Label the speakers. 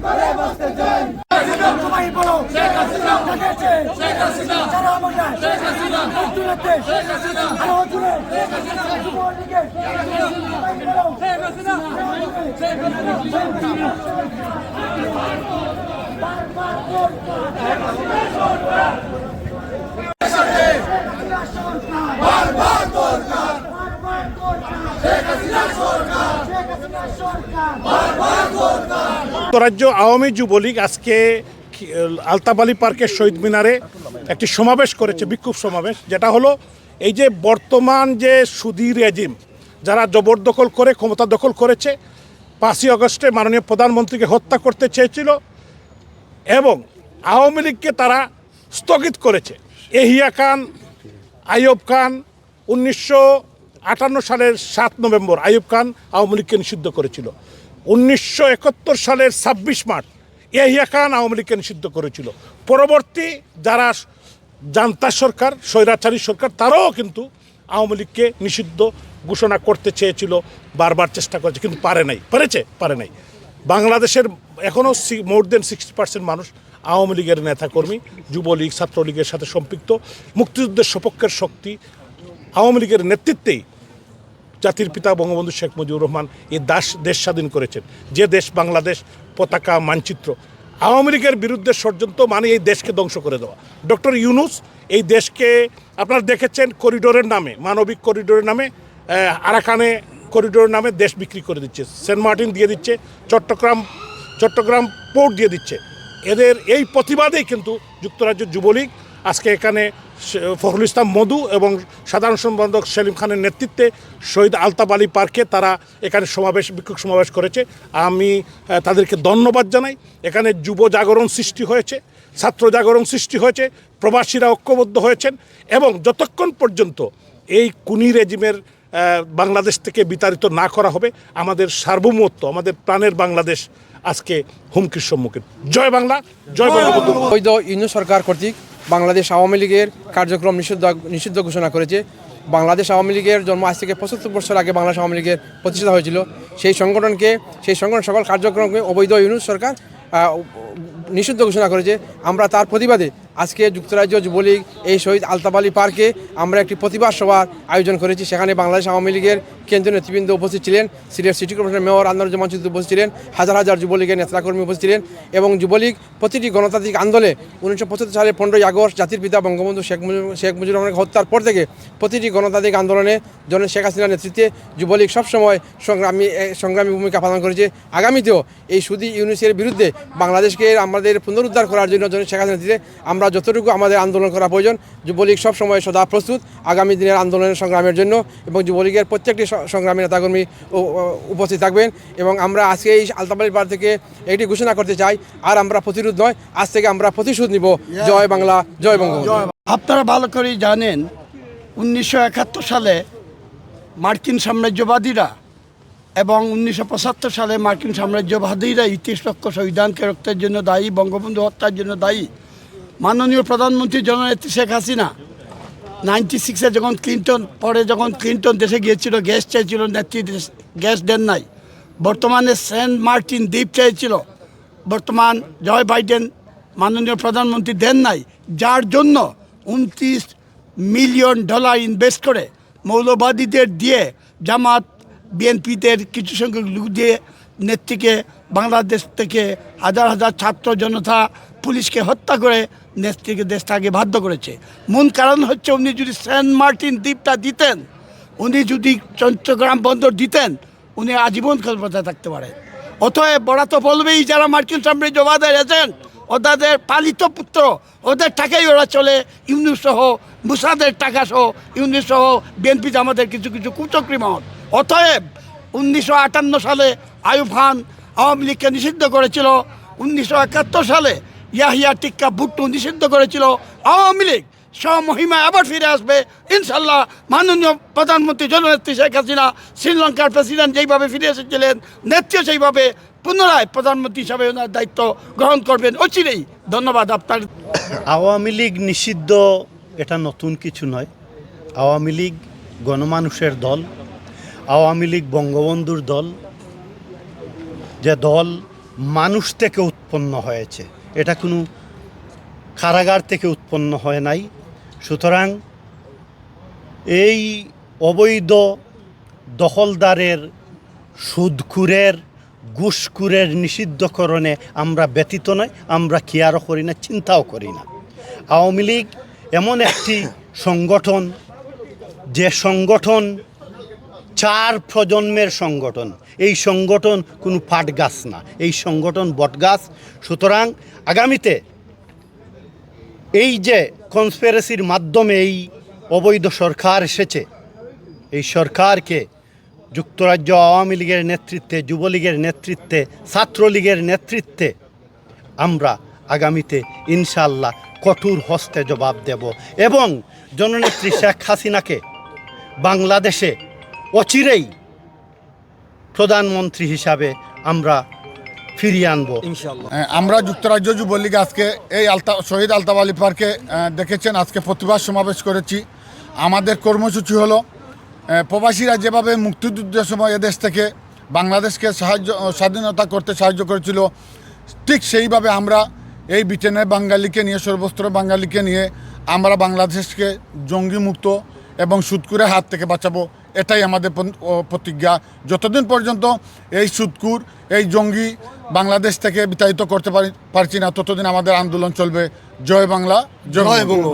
Speaker 1: করে বাঁচতে
Speaker 2: যুক্তরাজ্য আওয়ামী যুবলীগ আজকে আলতাবালি পার্কের শহীদ মিনারে একটি সমাবেশ করেছে, বিক্ষোভ সমাবেশ, যেটা হলো এই যে বর্তমান যে সুদী রেজিম, যারা জবরদখল করে, ক্ষমতা দখল করেছে, পাঁচই আগস্টে মাননীয় প্রধানমন্ত্রীকে হত্যা করতে চেয়েছিল এবং আওয়ামী লীগকে তারা স্থগিত করেছে। এহিয়া খান, আইয়ুব খান উনিশশো আটান্ন সালের সাত নভেম্বর আইয়ুব খান আওয়ামী লীগকে নিষিদ্ধ করেছিল। উনিশশো একাত্তর সালের ছাব্বিশ মার্চ এহিয়া খান আওয়ামী লীগকে নিষিদ্ধ করেছিল। পরবর্তী যারা জান্তা সরকার, স্বৈরাচারী সরকার, তারাও কিন্তু আওয়ামী লীগকে নিষিদ্ধ ঘোষণা করতে চেয়েছিল, বারবার চেষ্টা করেছে, কিন্তু পারে নাই, পারেছে, পারে নাই। বাংলাদেশের এখনও মোর দেন সিক্সটি পার্সেন্ট মানুষ আওয়ামী লীগের নেতাকর্মী, যুবলীগ, ছাত্রলীগের সাথে সম্পৃক্ত। মুক্তিযুদ্ধের সপক্ষের শক্তি আওয়ামী লীগের নেতৃত্বেই জাতির পিতা বঙ্গবন্ধু শেখ মুজিবুর রহমান এই দাস দেশ স্বাধীন করেছেন। যে দেশ বাংলাদেশ পতাকা, মানচিত্র, আওয়ামী লীগের বিরুদ্ধে ষড়যন্ত্র মানে এই দেশকে ধ্বংস করে দেওয়া। ডক্টর ইউনুস এই দেশকে আপনারা দেখেছেন করিডোরের নামে, মানবিক করিডোরের নামে আরাকানে করিডোরের নামে দেশ বিক্রি করে দিচ্ছে। সেন্ট মার্টিন দিয়ে দিচ্ছে, চট্টগ্রাম চট্টগ্রাম পোর্ট দিয়ে দিচ্ছে। এদের এই প্রতিবাদেই কিন্তু যুক্তরাজ্য যুবলীগ আজকে এখানে ফখরুল ইসলাম মধু এবং সাধারণ সম্পাদক সেলিম খানের নেতৃত্বে শহীদ আলতাব আলী পার্কে তারা এখানে সমাবেশ বিক্ষোভ সমাবেশ করেছে। আমি তাদেরকে ধন্যবাদ জানাই। এখানে যুব জাগরণ সৃষ্টি হয়েছে ছাত্র জাগরণ সৃষ্টি হয়েছে প্রবাসীরা ঐক্যবদ্ধ হয়েছেন এবং যতক্ষণ পর্যন্ত এই কুনি রেজিমের বাংলাদেশ থেকে বিতাড়িত না করা হবে আমাদের সার্বভৌমত্ব আমাদের প্রাণের বাংলাদেশ আজকে হুমকির সম্মুখীন। জয় বাংলা জয় বঙ্গবন্ধু।
Speaker 3: সরকার কর্তৃক বাংলাদেশ আওয়ামী লীগের কার্যক্রম নিষিদ্ধ নিষিদ্ধ ঘোষণা করেছে। বাংলাদেশ আওয়ামী লীগের জন্ম আজ থেকে পঁচাত্তর বছর আগে বাংলাদেশ আওয়ামী লীগের প্রতিষ্ঠা হয়েছিল। সেই সংগঠনকে, সেই সংগঠন সকল কার্যক্রমকে অবৈধ ইউনুস সরকার নিষিদ্ধ ঘোষণা করেছে। আমরা তার প্রতিবাদে আজকে যুক্তরাজ্য যুবলীগ এই শহীদ আলতাবালি পার্কে আমরা একটি প্রতিবাদ সভার আয়োজন করেছি। সেখানে বাংলাদেশ আওয়ামী লীগের কেন্দ্রীয় নেতৃবৃন্দ উপস্থিত ছিলেন, সিলেট সিটি কর্পোরেশনের মেয়র আন্দোলন মঞ্চিত উপস্থিত ছিলেন, হাজার হাজার যুবলীগের নেতাকর্মী উপস্থিত ছিলেন এবং যুবলীগ প্রতিটি গণতান্ত্রিক আন্দোলনে উনিশশো পঁচাত্তর সালে পনেরোই আগস্ট জাতির পিতা বঙ্গবন্ধু শেখ মুজিব শেখ মুজিবুর রহমানের হত্যার পর থেকে প্রতিটি গণতান্ত্রিক আন্দোলনে জন শেখ হাসিনার নেতৃত্বে যুবলীগ সবসময় সংগ্রামী সংগ্রামী ভূমিকা পালন করেছে। আগামীতেও এই সুদী ইউনিসের বিরুদ্ধে বাংলাদেশকে আমাদের পুনরুদ্ধার করার জন্য জন শেখ হাসিনার নেতৃত্বে আমরা যতটুকু আমাদের আন্দোলন করা প্রয়োজন যুবলীগ সবসময় সদা প্রস্তুত আগামী দিনের আন্দোলনের সংগ্রামের জন্য এবং যুবলীগের প্রত্যেকটি সংগ্রামী নেতাকর্মী উপস্থিত থাকবেন এবং আমরা আজকে এই আলতাবাড়ি পাড় থেকে এটি ঘোষণা করতে চাই আর আমরা প্রতিরোধ নয় আজ থেকে আমরা প্রতিশোধ নিব। জয় বাংলা জয় বঙ্গবন্ধু।
Speaker 4: আপনারা ভালো করেই জানেন উনিশশো একাত্তর সালে মার্কিন সাম্রাজ্যবাদীরা এবং উনিশশো পঁচাত্তর সালে মার্কিন সাম্রাজ্যবাদীরা ইতিশ লক্ষ সংবিধানকে রক্তের জন্য দায়ী বঙ্গবন্ধু হত্যার জন্য দায়ী মাননীয় প্রধানমন্ত্রী জননেত্রী শেখ হাসিনা নাইনটি সিক্সে যখন ক্লিন্টন পরে যখন ক্লিন্টন দেশে গিয়েছিল গ্যাস চাইছিল, নেত্রী গ্যাস দেন নাই। বর্তমানে সেন্ট মার্টিন দ্বীপ চেয়েছিল বর্তমান জয় বাইডেন মাননীয় প্রধানমন্ত্রী দেন নাই। যার জন্য উনত্রিশ মিলিয়ন ডলার ইনভেস্ট করে মৌলবাদীদের দিয়ে জামাত, বিএনপিদের কিছু সংখ্যক লোক দিয়ে নেত্রীকে বাংলাদেশ থেকে হাজার হাজার ছাত্র জনতা পুলিশকে হত্যা করে নেত্রীকে দেশ থেকে বাধ্য করেছে। মূল কারণ হচ্ছে উনি যদি সেন্ট মার্টিন দ্বীপটা দিতেন, উনি যদি চট্টগ্রাম বন্দর দিতেন, উনি আজীবন কলকাতায় থাকতে পারেন অতএব বড়া তো বলবেই, যারা মার্কিন সাম্রাজ্য সাম্রাজ্যবাদের এজেন্ট, ওদের পালিত পুত্র, ওদের টাকাই ওরা চলে। ইউনিট সহ, মুসাদের টাকা সহ ইউনিট সহ, বিএনপি আমাদের কিছু কিছু কুচক্রি মহৎ অতএব উনিশশো আটান্ন সালে আয়ুব খান আওয়ামী লীগকে নিষিদ্ধ করেছিল। উনিশশো একাত্তর সালে ইয়াহিয়া টিক্কা ভুট্টু নিষিদ্ধ করেছিল। আওয়ামী লীগ স্বমহিমা আবার ফিরে আসবে। ইনশাল্লাহ মাননীয় প্রধানমন্ত্রী জননেত্রী শেখ হাসিনা শ্রীলঙ্কার প্রেসিডেন্ট যেইভাবে ফিরে এসেছিলেন নেত্রীও সেইভাবে পুনরায় প্রধানমন্ত্রী হিসাবে ওনার দায়িত্ব গ্রহণ করবেন। অচিরেই ধন্যবাদ আপনার।
Speaker 5: আওয়ামী লীগ নিষিদ্ধ, এটা নতুন কিছু নয়। আওয়ামী লীগ গণমানুষের দল, আওয়ামী লীগ বঙ্গবন্ধুর দল, যে দল মানুষ থেকে উৎপন্ন হয়েছে। এটা কোনো কারাগার থেকে উৎপন্ন হয় নাই। সুতরাং এই অবৈধ দখলদারের সুদকুরের ঘুষকুরের নিষিদ্ধকরণে আমরা ব্যতীত নয় আমরা কেয়ারও করি না, চিন্তাও করি না। আওয়ামী লীগ এমন একটি সংগঠন, যে সংগঠন চার প্রজন্মের সংগঠন এই সংগঠন কোনো পাট গাছ না। এই সংগঠন বটগাছ সুতরাং আগামীতে এই যে কনস্পিরেসির মাধ্যমে এই অবৈধ সরকার এসেছে, এই সরকারকে যুক্তরাজ্য আওয়ামী লীগের নেতৃত্বে, যুবলীগের নেতৃত্বে, ছাত্রলীগের নেতৃত্বে আমরা আগামীতে ইনশাল্লাহ কঠোর হস্তে জবাব দেব এবং জননেত্রী শেখ হাসিনাকে বাংলাদেশে অচিরেই প্রধানমন্ত্রী হিসাবে আমরা ফিরিয়ে আনব।
Speaker 6: আমরা যুক্তরাজ্য যুবলীগ আজকে এই আলতা শহীদ আলতাব আলী পার্কে দেখেছেন আজকে প্রতিবাদ সমাবেশ করেছি। আমাদের কর্মসূচি হলো প্রবাসীরা যেভাবে মুক্তিযুদ্ধের সময় এদেশ থেকে বাংলাদেশকে সাহায্য স্বাধীনতা করতে সাহায্য করেছিল ঠিক সেইভাবে আমরা এই ব্রিটেনের বাঙালিকে নিয়ে সর্বস্ত্র বাঙালিকে নিয়ে আমরা বাংলাদেশকে জঙ্গি মুক্ত এবং সুদকুরের হাত থেকে বাঁচাবো। এটাই আমাদের প্রতিজ্ঞা। যতদিন পর্যন্ত এই সুদকুর এই জঙ্গি বাংলাদেশ থেকে বিতাড়িত করতে পারি পারছি না ততদিন আমাদের আন্দোলন চলবে। জয় বাংলা জয় বঙ্গ